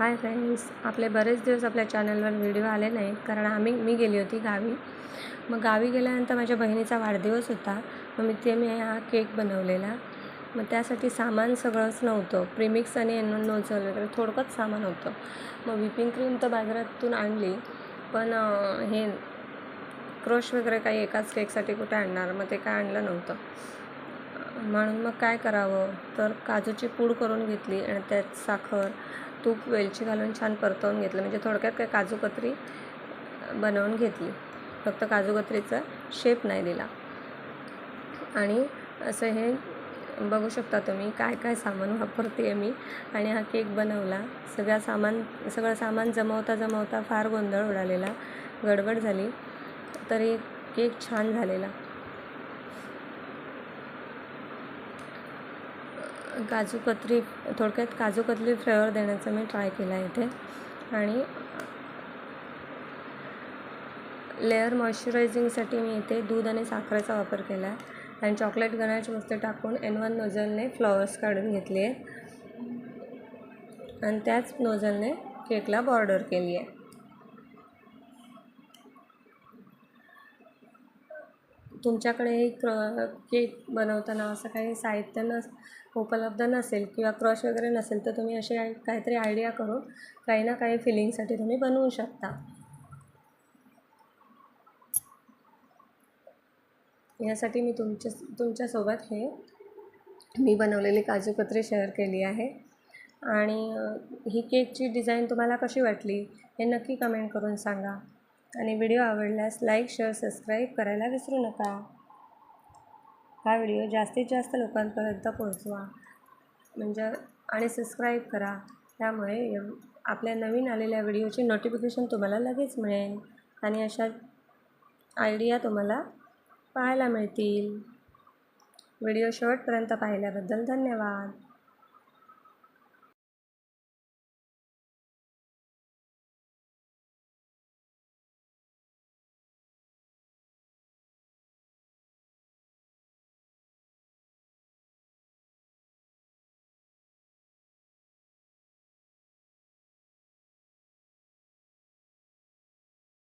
Hi friends आपले बरेच दिवस आपल्या चॅनलवर व्हिडिओ आले नाहीत कारण आम्ही मी गेली होती गावी. मग गावी गेल्यानंतर माझ्या बहिणीचा वाढदिवस होता मग मी ते मी हा केक बनवलेला. मग त्यासाठी सामान सगळंच नव्हतं प्रीमिक्स आणि नोझल वगैरे थोडकंच सामान होतं. मग व्हिपिंग क्रीम तर बाजारातून आणली पण हे क्रश वगैरे काही एकाच केकसाठी कुठे आणणार मग ते काय आणलं नव्हतं. म्हणून मग काय करावं? तर काजूची पूड करून घेतली आणि त्यात साखर तूप वेलची घालून छान परतवून घेतलं. म्हणजे थोडक्यात काय काजू कतरी बनवून घेतली. फक्त काजू कतरीचा शेप नाही दिला. आणि असं हे बघू शकता तुम्ही काय काय सामान वापरते आहे मी. आणि हा केक बनवला. सगळा सामान सगळं सामान जमवता जमवता फार गोंधळ उडालेला. गडबड झाली. तरी केक छान झालेला. काजू कतरी थोडक्यात काजू कतली फ्लेवर देण्याचा मी ट्राय केला इथे. आणि लेअर मॉइश्चरायझिंगसाठी मी इथे दूध आणि साखरेचा वापर केला आहे. आणि चॉकलेट गनाची वस्तू टाकून एन वन नोझलने फ्लॉवर्स काढून घेतली आहे. आणि त्याच नोझलने केकला बॉर्डर केली आहे. तुमच्याकडे हे क्र केक बनवताना असं काही साहित्य नस उपलब्ध नसेल किंवा क्रश वगैरे नसेल तर तुम्ही असे काहीतरी आयडिया करून काही ना काही फिलिंगसाठी तुम्ही बनवू शकता. यासाठी मी तुमच्या तुमच्यासोबत हे मी बनवलेली काजूकत्री शेअर केली आहे. आणि ही केकची डिझाईन तुम्हाला कशी वाटली हे नक्की कमेंट करून सांगा. आणि व्हिडिओ आवडल्यास लाईक शेअर सबस्क्राईब करायला विसरू नका. हा व्हिडिओ जास्तीत जास्त लोकांपर्यंत पोहोचवा. म्हणजे आणि सबस्क्राईब करा. त्यामुळे आपल्या नवीन आलेल्या व्हिडिओची नोटिफिकेशन तुम्हाला लगेच मिळेल आणि अशा आयडिया तुम्हाला पाहायला मिळतील. व्हिडिओ शेवटपर्यंत पाहिल्याबद्दल धन्यवाद.